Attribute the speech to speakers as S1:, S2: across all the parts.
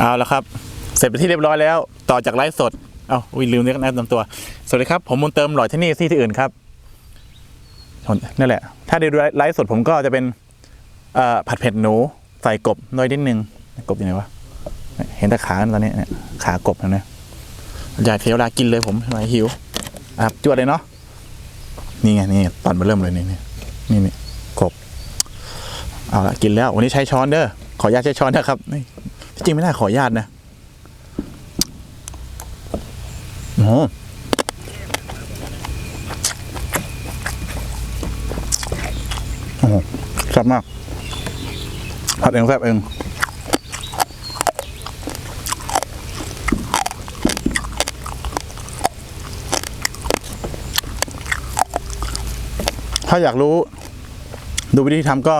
S1: เอาละครับ เสร็จไปที่เรียบร้อยแล้ว ต่อจากไลฟ์สด เอาวิลืมเรียกแนะนำตัว สวัสดีครับ ผมมุนเติมหล่อที่นี่ที่ที่อื่นครับนั่นแหละ ถ้าได้ดูไลฟ์สดผมก็จะเป็นผัดเผ็ดหนู ใส่กบน้อยนิดนึง กบอยู่ไหนวะ เห็นแต่ขาตอนนี้ขากบเห็นไหมอยากเสียเวลากินเลยผมทำไมหิวอะครับจวดเลยเนาะ นี่ไงนี่ตอนมาเริ่มเลยนี่นี่นี่กบ เอาละกินแล้ว วันนี้ใช้ช้อนเด้อ ขออนุญาตใช้ช้อนนะครับนี่ จริงไม่น่าขออนุญาตนะโอ้โหแซ่บมากผัดเองแซ่บเองถ้าอยากรู้ดูวิธีทำก็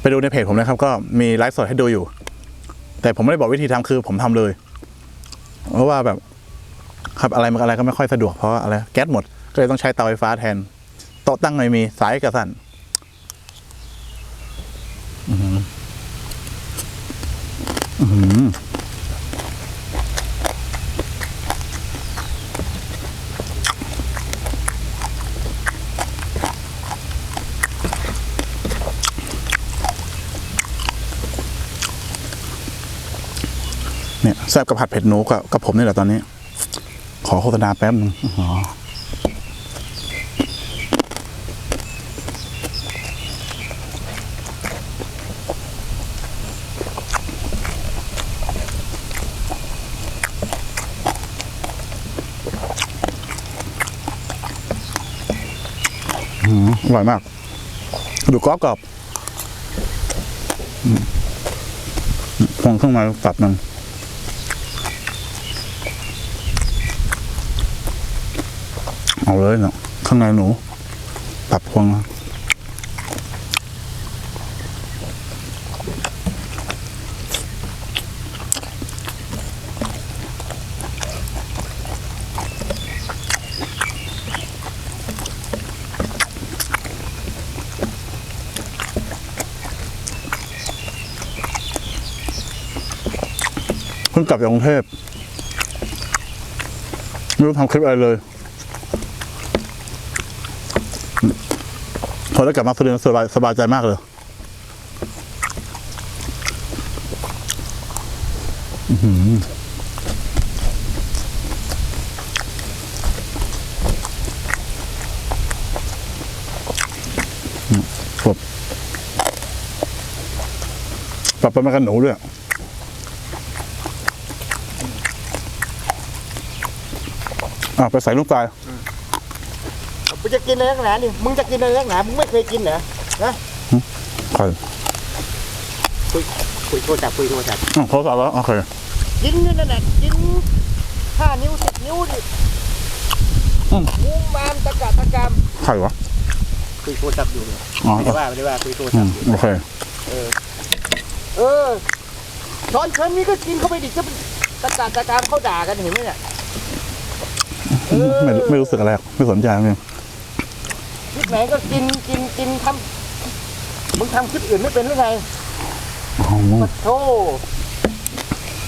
S1: ไปดูในเพจผมนะครับ ก็มีไลฟ์สดให้ดูอยู่ แต่ผมไม่ได้บอกวิธีทำคือผมทำเลย เพราะว่าแบบครับอะไรมันอะไรก็ไม่ค่อยสะดวกเพราะว่าอะไรแก๊สหมด ก็เลยต้องใช้เตาไฟฟ้าแทน โต๊ะตั้งไม่มีสายกระสันอือหือเนี่ยแซ่บกับผัดเผ็ดหนูกับกับผมนี่แหละตอนนี้ ขอโฆษณาแป๊บนึงอ๋อออร่อยมาก ดูกรอบกรอบอืมฟองเครื่องมาตัดมัน เอาเลยเนาะข้างในหนู ปรับพวงนะเพิ่งกลับจากกรุงเทพไม่รู้ทำคลิปอะไรเลย พอได้กลับมาสุรินทร์สบายสบายใจมากเลยอื้อหืออืมกบปรับไปมากันหนูด้วยอะไปใส่ลูกตาย
S2: มึงจะกินอะไรนักหนานี่มึงจะกินอะไรนักหนามึงไม่เคยกินเหรอนะ
S1: ใคร
S2: คุยคุยโทรศัพท์คุยโทรศัพท์
S1: อ๋อเขาสาแล้วโอเค
S2: กินนี่นั่นแหละกินห้านิ้วสิบนิ้วดิ
S1: อืม
S2: มุมมามตะกะตะกาม
S1: ใครวะ
S2: คุยโทรศัพท์อยู่เนี่ย
S1: อ๋อ
S2: ไม่ได้ว่าไม่ได้ว่าคุยโทร
S1: อื
S2: ศัพ
S1: ม
S2: ท์อยู่
S1: โอเค
S2: เออเออช้อนเชิญนี้ก็กินเข้าไปดิจะตะกะตะกามเขาด่ากันเห็นไหมเนี่ยเออ
S1: ไม่ไม่รู้สึกอะไรหรอกไม่สนใจเลย
S2: คลิปไหนก็กินกินกินทำมึงทำคลิปอื่นไม่เป็นหรือไง
S1: อ๋อ
S2: โธ่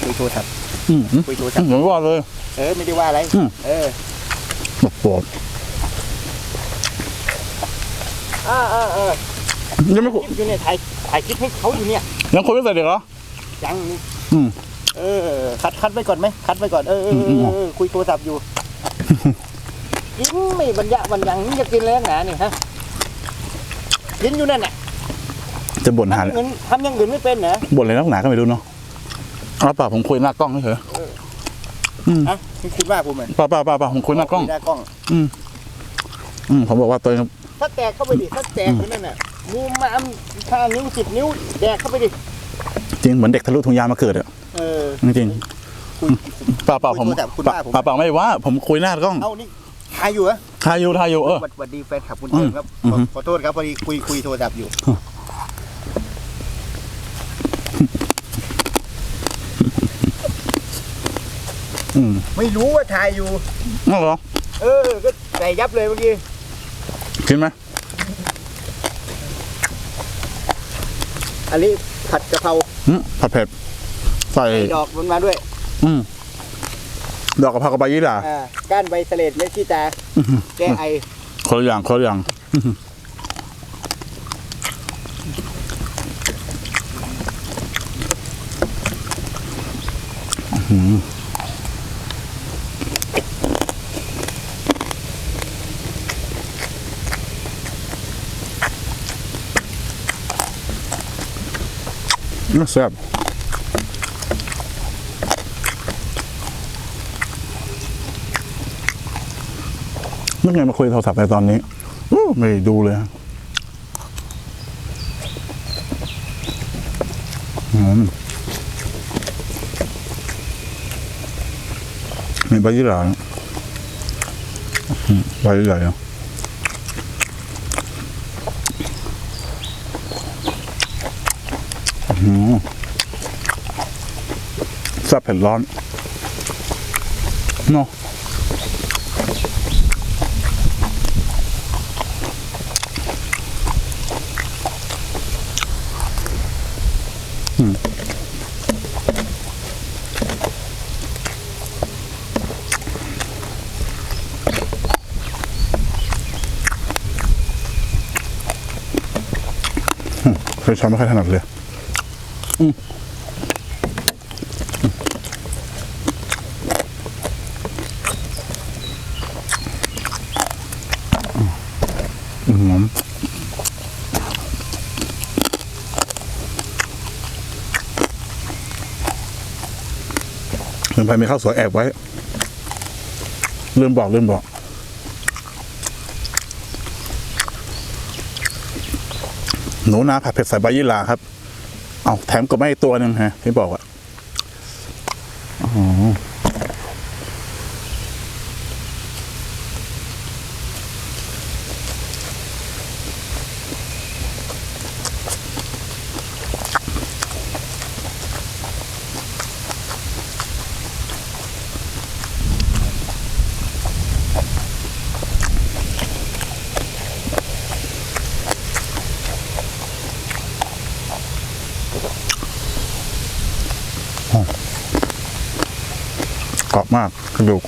S2: คุยโทรศัพท์
S1: อืมอืม
S2: คุยโทรศัพท์
S1: เหมือนว่าเลย
S2: เออไม่ได้ว่าอะไร
S1: อืม
S2: เออ
S1: แบบปวด
S2: อ่าอ่าอ่า
S1: ยังไม่คุย
S2: คลิปอยู่เนี่ยถ่ายถ่ายคลิปให้เขาอยู่เนี่ย
S1: ยังคุยไม่เสร็จเลยเหรอ
S2: ยังนี่
S1: อืม
S2: เออ คัดคัดไว้ก่อนไหม คัดไว้ก่อน เออเออเออเออคุยโทรศัพท์อยู่ กินไม่บรรยะบรรยังนี่จะกินอะไรนักหนาเนี่ยฮะกินอยู่นั่นแหละ
S1: จะบ่นหา
S2: ทำอย่างอื่นทำอย่างอื่นไม่เป็นเหรอ
S1: บ่นอะไรนักหนาก็ไม่รู้เนาะเอาเปล่าผมคุยหน้ากล้องเฉย
S2: ฮะคุณคิดว่าผมเหมือน
S1: ๆเปล่าเปล่าเปล่าเปล่าผมคุยหน้ากล้อง
S2: หน้ากล้อง
S1: อืมผมบอกว่าตัวเอง
S2: ถ้าแตกเข้าไปดิถ้าแตกอยู่นั่นน่ะมูมามห้านิ้วสิบนิ้ว แดกเข้าไปดิ
S1: จริงเหมือนเด็กทะลุถุงยางมาเกิดอะ
S2: เออ
S1: จริง
S2: คุย
S1: ๆเปล่าเปล่าผม
S2: คุยโทรศัพท์คุณ
S1: เปล่า
S2: ว่าผม
S1: เปล่าเปล่าไม่ว่า ผมคุยหน้ากล้อง
S2: เอ้านี่ ทายอยู่เหรอ
S1: ทายอยู่ทายอยู่เออ
S2: สวัสดีแฟนคลับคุณเติมครับ
S1: อืม
S2: ขอ
S1: อืม
S2: ขอโทษครับพอดีคุยคุยโทรศัพท์อยู่
S1: อืม
S2: ไม่รู้ว่าทายอยู่
S1: นั่นเหรอ
S2: เออ ก็ใส่ยับเลยเมื่อกี้
S1: กินไหม
S2: อันนี้ผัดกะเพรา
S1: อืมผัดเผ็ดสใส่
S2: ใส่ดอกมันมาด้วย
S1: อืม ดอกกะเพรากระใบยี่หร่า
S2: อ่าก้านใบเสลดเม็ดที่ตาแก้ไอ
S1: คนละอย่างคนละอย่าง อื้อหือน่าแซ่บ นึกไงมาคุยโทรศัพท์ในตอนนี้ไม่ดูเลยมีใบยี่หร่านะอืมใบใหญ่ๆอะอื้อหือแซ่บเผ็ดร้อนเนาะ เคยช้อนไม่ค่อยถนัดเลยอืมอืมอืมเดินไปมีข้าวสวยแอบไว้ลืมบอกลืมบอก หนูนาผัดเผ็ดใส่ใบยี่หร่าครับ เอาแถมกับไม่ตัวหนึ่งฮะที่บอกอะ กรอบมากกระดูก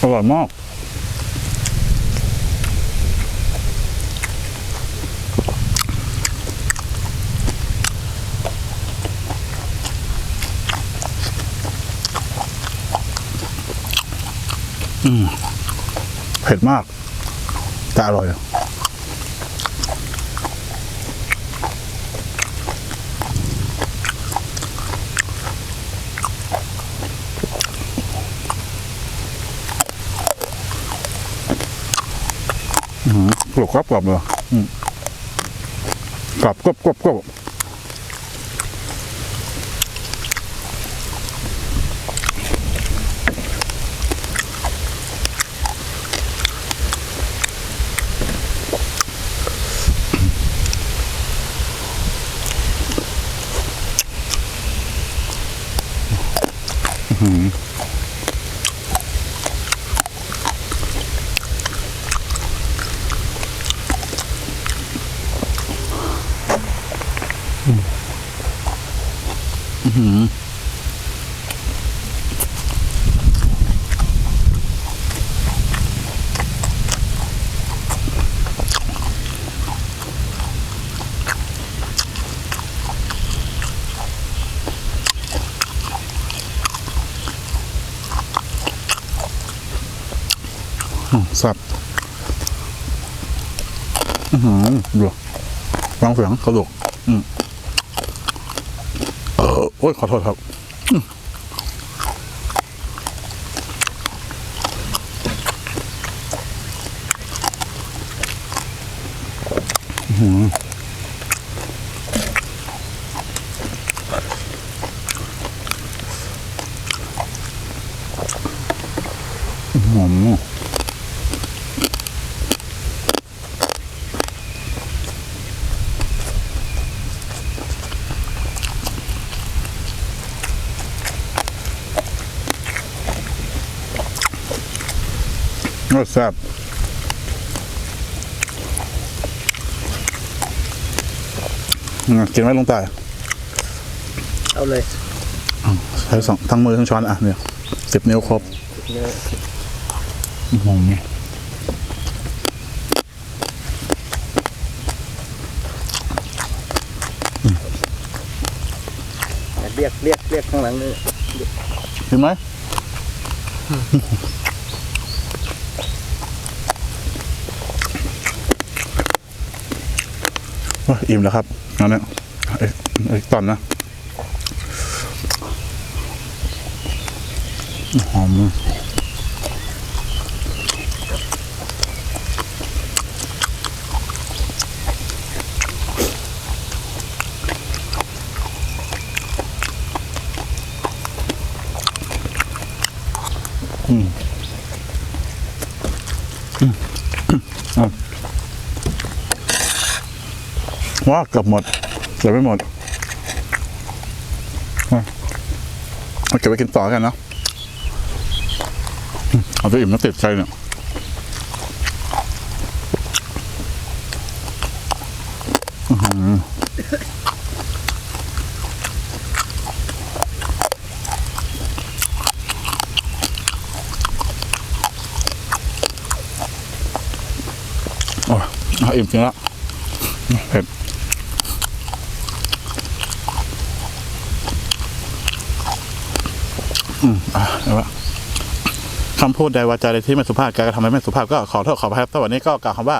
S1: อร่อยมากอืมเผ็ดมากแต่อร่อย รุกรอบกรอบเลยกรอบกรอบกรอบกรอบ嗯。Mm. สับอือหือดูฟังเสียงกระดูกอืมเออโอ้ยขอโทษครับอืมอื้อหือหอม ร สแซ่บอืมกินไว้ลงใต้
S2: เอาเลย
S1: ใช้สองทั้งมือทั้งช้อนอะเนี่ยสิบนิ้วครบ
S2: เนื้อ
S1: อื้อหือ
S2: เรียกเรียกเรียกข้างหลังนี่
S1: กินไหมว่า อิ่มแล้วครับนั่นแหละเอ้ตอนนะหอม ว้าเกือบหมดเกือบไม่หมดเอาเก็บไว้กินต่อกันเนาะเอาไปอิ่มแล้วติดใจเนี่ยอื้ออิ่มจริงละเผ็ด อะเอาละคำพูดใดวาจาใดที่ไม่สุภาพการกระทำให้ไม่สุภาพก็ขอโทษขออภัยครับสวัสดีก็กล่าวคำว่า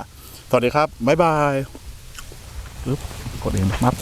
S1: สวัสดีครับ บ๊ายบายปึ๊บกดเองมับ